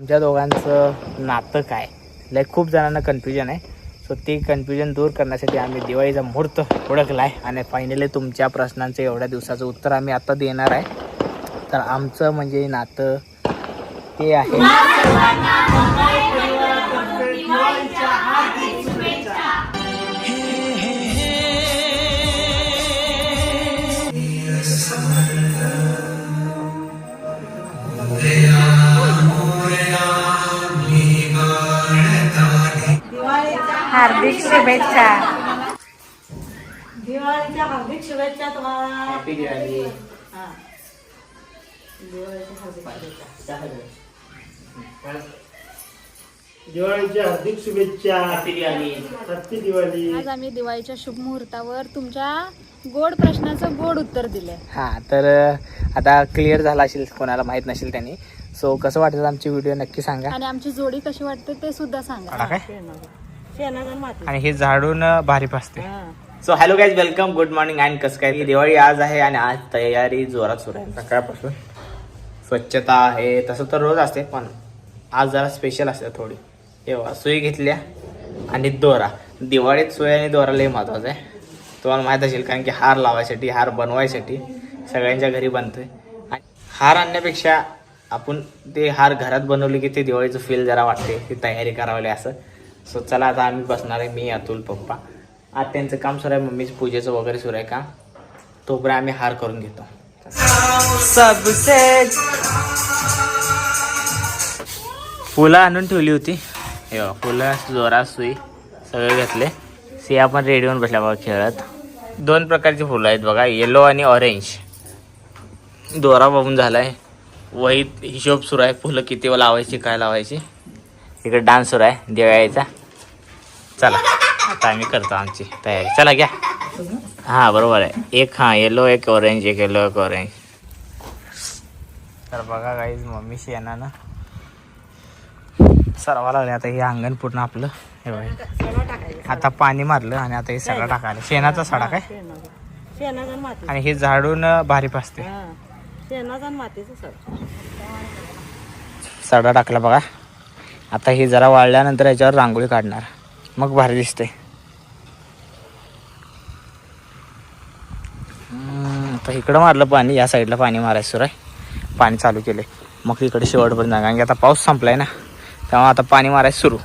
तुमच्या दोघांचं नातं काय? लाईक खूप जणांना कन्फ्युजन आहे. सो ते कन्फ्युजन दूर करण्यासाठी आम्ही दिवाळीचा मुहूर्त ओळखला आहे आणि फायनली तुमच्या प्रश्नांचं एवढ्या दिवसाचं उत्तर आम्ही आता देणार आहे. तर आमचं म्हणजे नातं ते आहे. हार्दिक शुभेच्छा. दिवाळीच्या हार्दिक शुभेच्छा तुम्हाला. हॅपी दिवाळी हा. दिवाळीच्या हार्दिक शुभेच्छा. दिवाळीच्या हार्दिक शुभेच्छा. हॅपी दिवाळी हॅपी दिवाळी आज आम्ही दिवाळीच्या शुभ मुहूर्तावर तुमच्या गोड प्रश्नाचं गोड उत्तर दिलंय. हां तर आता क्लिअर झाला असेल कोणाला माहीत नसेल त्यांनी. सो कसं वाटतं आमची व्हिडिओ नक्की सांगा. आणि आमची जोडी कशी वाटते ते सुद्धा सांगा. काय? माती. आणि हे झाडून भारी पासते हा. So hello guys welcome good morning and कसं काय दिवाळी आज आहे आणि आज तयारी जोरात सुरू आहे. सकाळपासून स्वच्छता आहे. तसं तर रोज असते पण आज जरा स्पेशल असते थोडी. हे बघा, सुई घेतल्या आणि दोरा. दिवाळीत सुई आणि दोरा लई महत्त्वाचा आहे. तुम्हाला माहीत असेल कारण की हार लावायसाठी हार बनवायसाठी सगळ्यांच्या घरी बनतोय. आणि हार आणण्यापेक्षा आपण ते हार घरात बनवले की ते दिवाळीचं फील जरा वाटते ती तयारी करावी असं. सो चला आता आम्ही बसणार आहे मी अतुल पप्पा. आज त्यांचं काम सुरू आहे मम्मीच पूजेचं वगैरे सुरू आहे का? तोपर्यंत आम्ही हार करून घेतो. फुलं आणून ठेवली होती. हे फुलं जोरा सुई सगळे घेतले. सिया पण रेडी होऊन बसल्या बघा खेळत. दोन प्रकारची फुलं आहेत बघा येलो आणि ऑरेंज दोरा बघून झाला आहे वहीत हिशोब सुरू आहे फुलं किती लावायची काय लावायची. इकडे डान्स सुरू आहे दिवाळीचा. चला. आता आम्ही करतो आमची तयारी. चला घ्या. हां बरोबर आहे. एक हां येलो एक ऑरेंज एक येलो एक ऑरेंज तर बघा गाईज मम्मीशी येणार ना सरवा लागले आता हे अंगण पूर्ण आपलं. हे बघा. आता पाणी मारलं आणि आता हे सडा टाकायला. शेणाचा सडा काय? आणि हे झाडून भारी पासते सडा टाकला बघा. आता हे जरा वाळल्यानंतर याच्यावर रांगोळी काढणार. मग भारी दिसते आता इकडं मारलं पाणी या साईडला पाणी मारायचं सुरू आहे. पाणी चालू केले मग इकडे शेवटपर्यंत कारण की आता पाऊस संपलाय ना. तेव्हा आता पाणी मारायचं सुरू.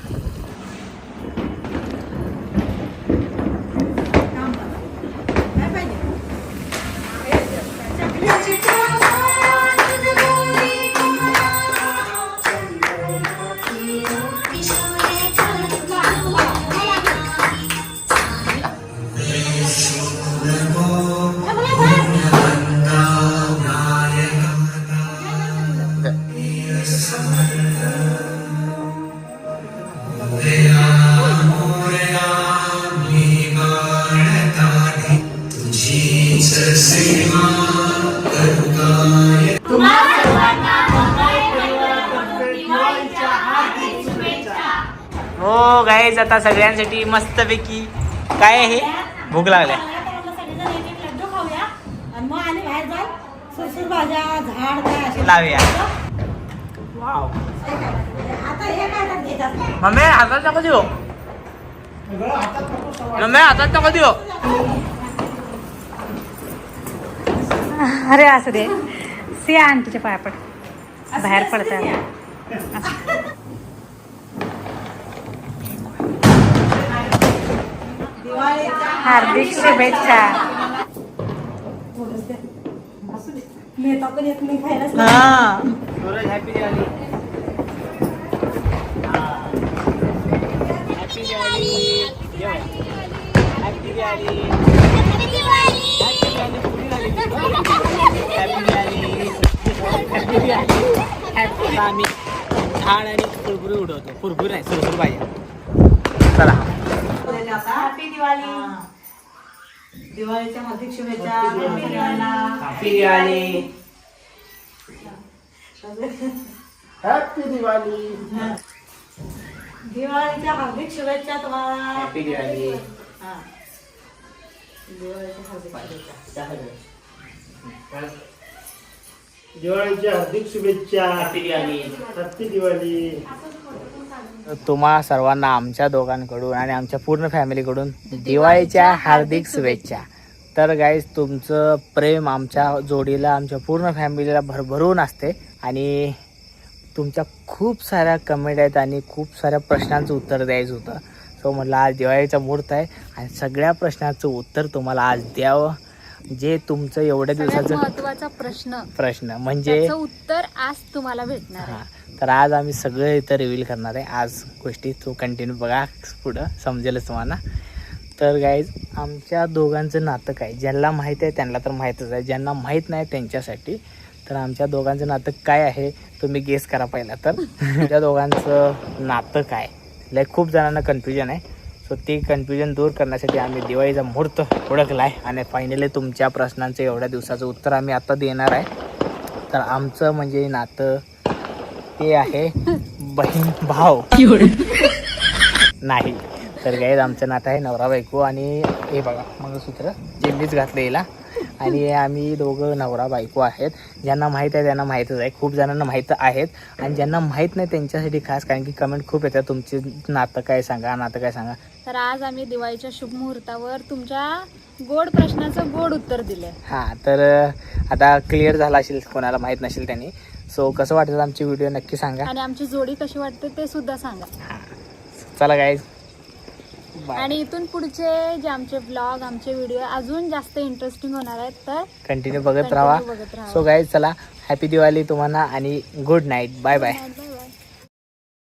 हो गाईज आता सगळ्यांसाठी मस्तपैकी काय आहे भूक लागल्या लड्डू लावूया. हातात मम्मी हातात नको देऊ. मम्मी हातात नको देऊ. अरे असं दे. सिया आंटीच्या पाया पड. बाहेर पडतात हार्दिक शुभेच्छा. हा. हॅपी दिवाळी आम्ही झाड आणि कुरकुरी उडवतो कुरकुरी नाही सुरसुर पाहिजे चला हॅपी दिवाळी दिवाळीच्या हार्दिक शुभेच्छा हॅपी दिवाळी हॅपी दिवाळी दिवाळीच्या हार्दिक शुभेच्छा तुम्हाला. हॅपी दिवाळी हा. दिवाळीच्या हार्दिक शुभेच्छा. दिवाळीच्या हार्दिक शुभेच्छा. हॅपी दिवाळी. तुम्हा सर्वांना आमच्या दोघांकडून आणि आमच्या पूर्ण फॅमिलीकडून दिवाळीच्या हार्दिक शुभेच्छा. तर गाईज तुमचं प्रेम आमच्या जोडीला आमच्या पूर्ण फॅमिलीला भरभरून असते आणि तुमच्या खूप साऱ्या कमेंट आहेत आणि खूप साऱ्या प्रश्नांचं उत्तर द्यायचं होतं. सो म्हटलं आज दिवाळीचा मुहूर्त आहे आणि सगळ्या प्रश्नाचं उत्तर तुम्हाला आज द्यावं. जे तुमचं एवढ्या दिवसाचं महत्त्वाचा प्रश्न. प्रश्न म्हणजे उत्तर आज तुम्हाला भेटणार हा आहे तर आज आम्ही सगळं इथं रिव्हील करणार आहे. आज गोष्टी तो कंटिन्यू बघा पुढं समजेलच तुम्हाला. तर गाईज आमच्या दोघांचं नातं काय? ज्यांना माहीत आहे त्यांना तर माहीतच आहे. ज्यांना माहीत नाही त्यांच्यासाठी तर आमच्या दोघांचं नातं काय आहे तुम्ही गेस करा पहिला तर. त्या दोघांचं नातं काय? लय खूप जणांना कन्फ्युजन आहे. सो ते कन्फ्युजन दूर करण्यासाठी आम्ही दिवाळीचा मुहूर्त ओळखला आहे आणि फायनली तुमच्या प्रश्नांचं एवढ्या दिवसाचं उत्तर आम्ही आता देणार आहे. तर आमचं म्हणजे नातं ते आहे बहीण भाव नाही. तर गाईज आमचं नातं आहे नवरा बायको आणि हे बघा मंगळसूत्र जे मीच घातलं याला आणि आम्ही दोघं नवरा बायको आहेत. ज्यांना माहीत आहे त्यांना माहीतच आहे. खूप जणांना माहीत आहेत. आणि ज्यांना माहीत नाही त्यांच्यासाठी खास कारण की कमेंट खूप येतात. तुमचे नातं काय सांगा नातं काय सांगा. तर आज आम्ही दिवाळीच्या शुभ मुहूर्तावर तुमच्या गोड प्रश्नाचं गोड उत्तर दिलंय. हां तर आता क्लिअर झाला असेल कोणाला माहीत नसेल त्यांनी. सो कसं वाटतं आमची व्हिडिओ नक्की सांगा. आणि आमची जोडी कशी वाटते ते सुद्धा सांगा. चला गाईज बाय आणि इथून पुढचे जे आमचे ब्लॉग आमचे व्हिडिओ अजून जास्त इंटरेस्टिंग होणार आहेत तर कंटिन्यू बघत राहा बघत राहा. सो गाईज चला हॅपी दिवाळी तुम्हाला आणि गुड नाईट बाय बाय.